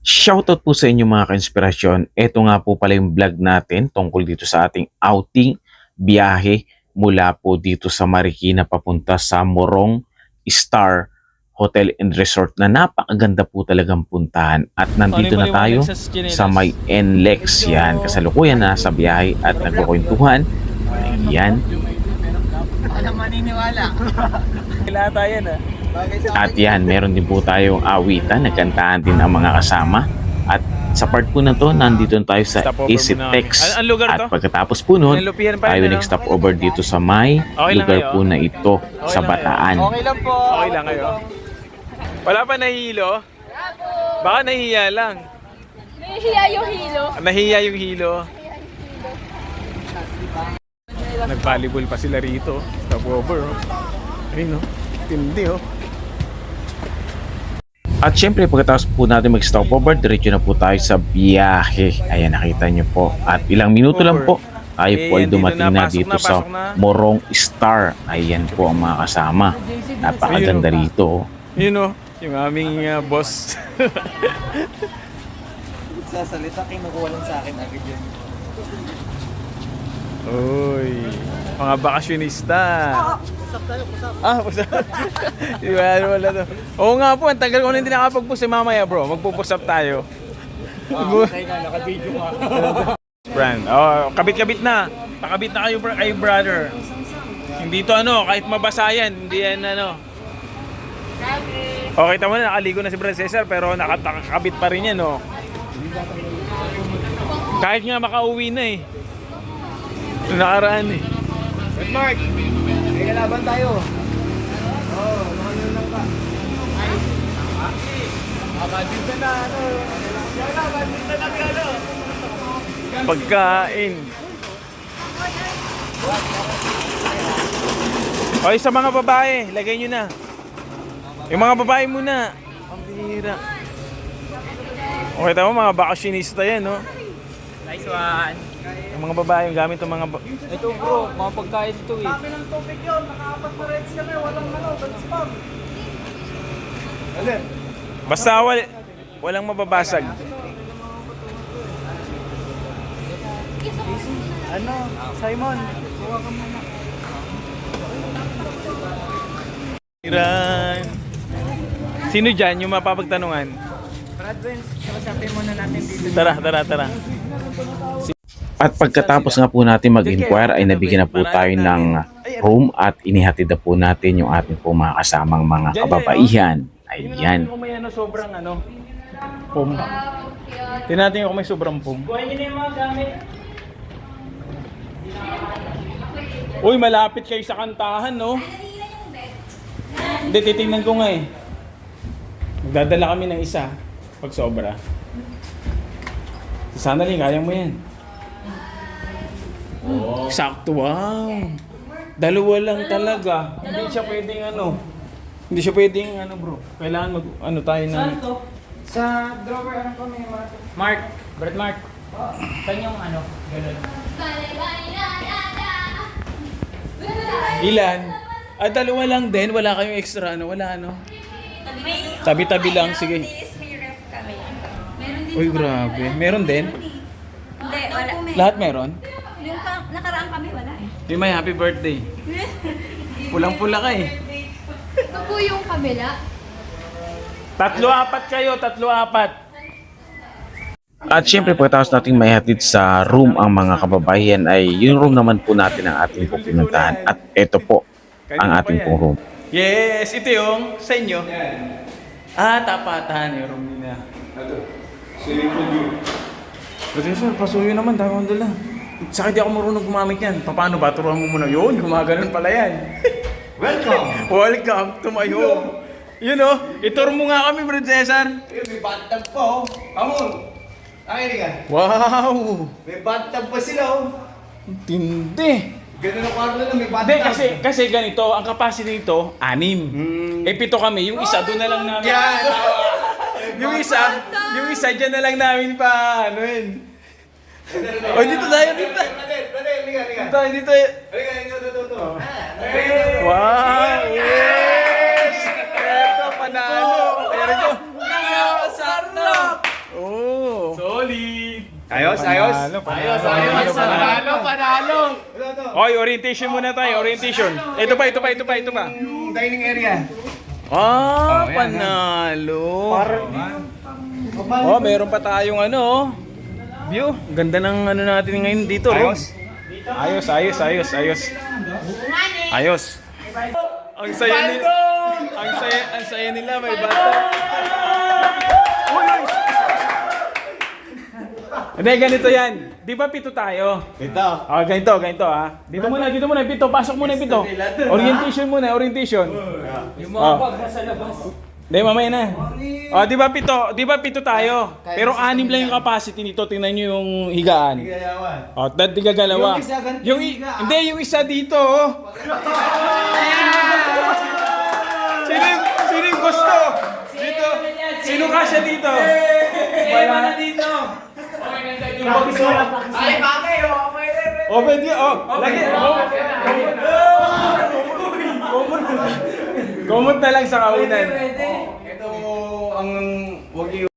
Shoutout po sa inyo mga ka-inspirasyon. Ito nga po pala yung vlog natin tungkol dito sa ating outing, biyahe mula po dito sa Marikina papunta sa Morong Star Hotel and Resort na napakaganda po talagang puntahan. At nandito na tayo sa may NLEX yan. Kasalukuyan na sa biyahe at nagkukwentuhan. Ayan. Alam maniniwala. Kailangan tayo na. Sa At yan, meron din po tayong awitan. Nagkantahan din ang mga kasama. At sa part po na to, nandito na tayo sa Stop Easy muna kami. Tex. An- anong lugar to? At pagkatapos po nun, tayo yun, ano? nag-stop over dito sa may Okay lugar po na ito sa lang kayo? Bataan. Okay lang po. Okay lang kayo. Wala pa nahihilo? Baka nahihiya lang. Nahihiya yung hilo. Nahihiya yung hilo. Nag-volleyball pa sila rito. Stop over. Oh. Ayun no. Tindi oh. At syempre, pagkatapos po natin mag-stop over, diretso na po tayo sa biyahe. Ayan, nakita nyo po. At ilang minuto lang po, tayo po ay dito dumating na, dito sa. Morong Star. Ayan po ang mga kasama. Napakaganda oh. rito. Yun oh. Yung aming uh, boss. Sa salita, kinukuha lang sa akin agad yun. Uy. Mga bakasyonista. Usap tayo, usap. Ah, pusa. Di ba, ano wala to. Oo nga po, ang tagal ko na hindi nakapag-push eh, mamaya bro. Magpupus up tayo. Okay nga, naka-video nga. Brand. Oh, kabit-kabit na. Pakabit na kayo, bro- kayo brother. Hindi to ano, kahit mabasa yan, hindi yan ano. Okay, tama na, nakaligo na si Brad Cesar, pero nakakabit pa rin yan, no. Kahit nga makauwi na eh. Nakaraan eh. Good Mark! May kalaban tayo. Oo, oh, mga lang ka. Ay, dito na ano. Kalaban dito na ano. Pagkain. Okay, sa mga babae, lagay nyo na. Yung mga babae muna. Ang bihira. Okay, tama mga bakasyonista yan, no? Nice one. Yung mga babae, yung gamit ng mga... Ba- Ito bro, mga pagkain ito eh. Basta wal, walang mababasag. Ano? Simon? Iran. Sino dyan yung mapapagtanungan? Brad Vince, kausapin muna natin dito. Tara, tara, tara. At pagkatapos nga po natin mag-inquire ay nabigyan na po tayo ng room at inihatid na po natin yung ating po mga kasamang mga kababaihan. Ayan. Kung may ano, sobrang ano, pom. Tingnan natin kung may sobrang pom. Uy, malapit kayo sa kantahan, no? Hindi, titingnan ko nga eh. Magdadala kami ng isa pag sobra. Si Sandali, kaya mo yan. Oh. Sakto, wow. Dalawa lang talaga. Hindi siya pwedeng ano. Hindi siya pwedeng ano bro. Kailangan mag ano tayo ng... Sa drawer, ano pa may mga... Mark, Brad Mark. Saan yung ano? Ganun. Ilan? Ah, dalawa lang din. Wala kayong extra ano. Wala ano. Tabi-tabi lang. Sige. May ref kami. Meron din Uy, grabe. Meron din? Hindi, wala. Lahat meron? Nakaraan kami, wala eh. Di may happy birthday. Pulang-pula ka eh. Ito po yung kabila. Tatlo-apat kayo. Tatlo-apat. At syempre pagkatapos nating maihatid sa room ang mga kababayan ay yung room naman po natin ang ating po pinuntahan. At ito po ang ating pong room. Yes, ito yung sa inyo. Ah, tapatan. Yung room nila. Ito. Swimming pool view. Professor, pasuyo naman. Tama ko dala. Sa di ako marunong gumamit yan. Paano ba? Turuan mo muna. Yun, gumaganon pala yan. Welcome! Welcome to my home. Yun oh, ituro mo nga kami, Brad Cesar. May bathtub pa oh. Amon! Ay, ka. Wow! May bathtub pa sila oh. Tindi. Ganun ang kwarto na may bathtub. Hindi, kasi, kasi ganito, ang capacity nito, anim. Hmm. Eh, pito kami. Yung isa, doon na lang namin. Yan! yung isa, yung isa, dyan na lang namin pa, ano yun. O, dito tayo, dito. Tayo, dito. Liga, liga, dito, dito. Wow! Yes! Eto, panalo. Pero ko. Sakto. Ayos, ayos. Panalo, panalo, panalo, panalo. Oy, orientation muna tayo, orientation. Ito pa, ito pa, ito pa, ito pa. Yung dining area. Ah, Oh, panalo. Oh, meron pa tayong ano, oh. View. Ganda ng ano natin ngayon dito, Rob. Ayos. Ayos, ayos, ayos, ayos. Ayos. Ang saya nila. Ang saya, ang saya nila may bata. Hindi, ganito yan. Di ba pito tayo? Ito. Ah, ganito, ganito ah. Dito muna, dito muna, pito. Pasok muna yung pito. Orientation muna, orientation. Yung mga bag nasa labas. Hindi, mamaya na. Oh, di ba pito? Di ba pito tayo? Pero anim lang yung capacity nito. Tingnan niyo yung higaan. Gayawan. Oh, dad di gagalawa. Yung isa ganito Yung yung i- higa, ah. hindi yung isa dito. Oh. sino yung- sino yung gusto? Dito. Sino kasya dito? Wala na dito. Ay, bagay, oh. Pwede. Oh, pwede. Oh, lagi. Oh. Common na lang sa kaunan. Ang wag